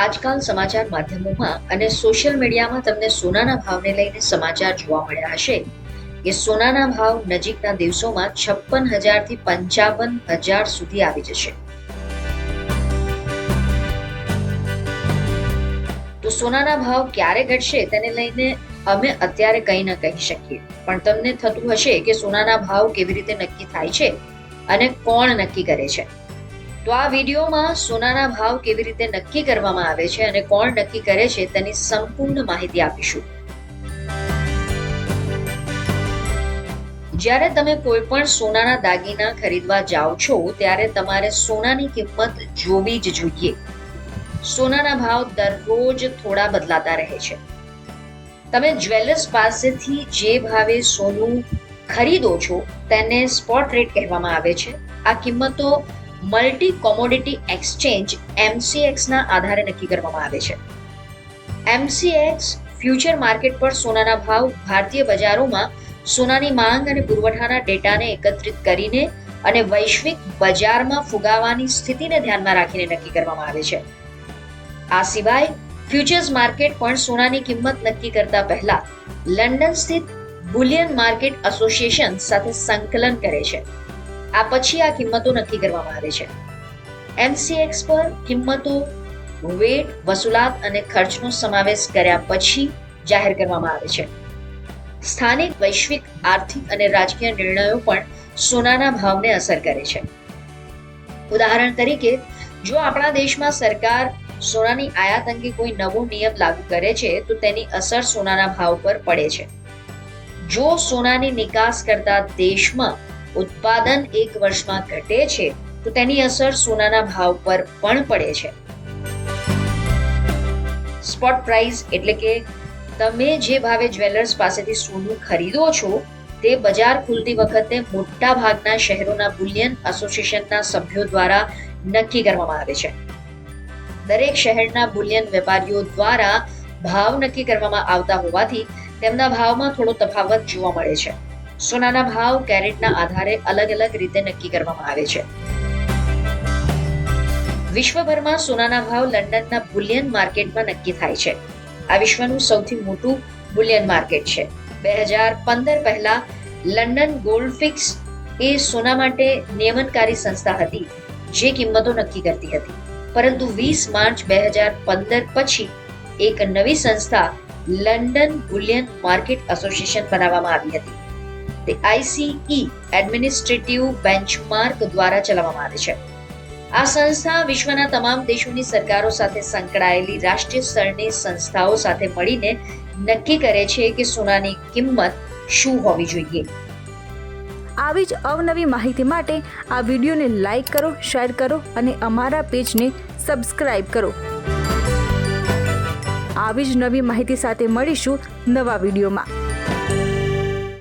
આજકાલ સમાચાર માધ્યમોમાં અને સોશિયલ મીડિયામાં તમને સોનાના ભાવને લઈને સમાચાર જોવા મળ્યા હશે. કે સોનાના ભાવ નજીકના દિવસોમાં છપ્પન હજારથી પંચાવન હજાર સુધી આવી જશે. તો સોનાના ભાવ ક્યારે ઘટશે તેને લઈને અમે અત્યારે કંઈ ન કહી શકીએ. પણ તમને થતું હશે કે સોનાના ભાવ કેવી રીતે નક્કી થાય છે અને કોણ નક્કી કરે છે. તો આ વિડીયોમાં સોનાના ભાવ કેવી રીતે નક્કી કરવામાં આવે છે અને કોણ નક્કી કરે છે તેની સંપૂર્ણ માહિતી આપીશું. જ્યારે તમે કોઈ પણ સોનાના દાગીના ખરીદવા જાઓ છો, ત્યારે તમારે સોનાની કિંમત જોવી જ જોઈએ. સોનાના ભાવ દરરોજ થોડા બદલાતા રહે છે. તમે જ્વેલર્સ પાસેથી જે ભાવે સોનું ખરીદો છો, તેને સ્પોટ રેટ કહેવામાં આવે છે. આ કિંમતો મલ્ટી કોમોડિટી એક્સચેન્જ એમસીએક્સના આધારે નક્કી કરવામાં આવે છે. એમસીએક્સ ફ્યુચર માર્કેટ પર સોનાના ભાવ ભારતીય બજારોમાં સોનાની માંગ અને પુરવઠાના ડેટાને એકત્રિત કરીને અને વૈશ્વિક બજારમાં ફુગાવાની સ્થિતિને ધ્યાનમાં રાખીને નક્કી કરવામાં આવે છે. આ સિવાય ફ્યુચર્સ માર્કેટ પણ સોનાની કિંમત નક્કી કરતા પહેલા લંડન સ્થિત બુલિયન માર્કેટ એસોસિએશન સાથે સંકલન કરે છે. આ પછી આ કિંમતો નક્કી કરવામાં આવે છે. એમસીએક્સ પર કિંમતો, વેટ, વસૂલાત અને ખર્ચનો સમાવેશ કર્યા પછી જાહેર કરવામાં આવે છે. સ્થાનિક, વૈશ્વિક, આર્થિક અને રાજકીય નિર્ણયો પણ સોનાના ભાવને અસર કરે છે. ઉદાહરણ તરીકે, જો આપણા દેશમાં સરકાર સોનાની આયાત અંગે કોઈ નવો નિયમ લાગુ કરે છે, તો તેની અસર સોનાના ભાવ પર પડે છે. જો સોનાની નિકાસ કરતા દેશમાં ઉત્પાદન એક વર્ષમાં ઘટે છે, તો તેની અસર સોનાના ભાવ પર પણ પડે છે. સ્પોટ પ્રાઇસ એટલે કે તમે જે ભાવે જ્વેલર્સ પાસેથી સોનું ખરીદો છો, તે બજાર ખુલતી વખતે મોટા ભાગના શહેરોના બુલિયન એસોસિએશનના સભ્યો દ્વારા નક્કી કરવામાં આવે છે. દરેક શહેરના બુલિયન વેપારીઓ દ્વારા ભાવ નક્કી કરવામાં આવતા હોવાથી તેમના ભાવમાં થોડો તફાવત જોવા મળે છે. સોનાના ભાવ કેરેટના આધારે અલગ અલગ રીતે નક્કી કરવામાં આવે છે. વિશ્વભરમાં સોનાના ભાવ લંડનના બુલિયન માર્કેટમાં નક્કી થાય છે. આ વિશ્વનું સૌથી મોટું બુલિયન માર્કેટ છે. બે હજાર પંદર પહેલા લંડન ગોલ્ડ ફિક્સ એ સોના માટે નિયમનકારી સંસ્થા હતી, જે કિંમતો નક્કી કરતી હતી. પરંતુ વીસ માર્ચ બે હજાર પંદર પછી એક નવી સંસ્થા લંડન બુલિયન માર્કેટ એસોસિએશન બનાવવામાં આવી હતી. તે આઈસીઈ એડમિનિસ્ટ્રેટિવ બેન્ચમાર્ક દ્વારા ચલાવવામાં આવે છે. આ સંસ્થા વિશ્વના તમામ દેશોની સરકારો સાથે સંકળાયેલી રાષ્ટ્રીય સ્તરની સંસ્થાઓ સાથે મળીને નક્કી કરે છે કે સોનાની કિંમત શું હોવી જોઈએ. આવી જ અવનવી માહિતી માટે આ વિડીયોને લાઈક કરો, શેર કરો અને અમારા પેજને સબસ્ક્રાઇબ કરો. આવી જ નવી માહિતી સાથે મળીશું નવા વિડીયોમાં.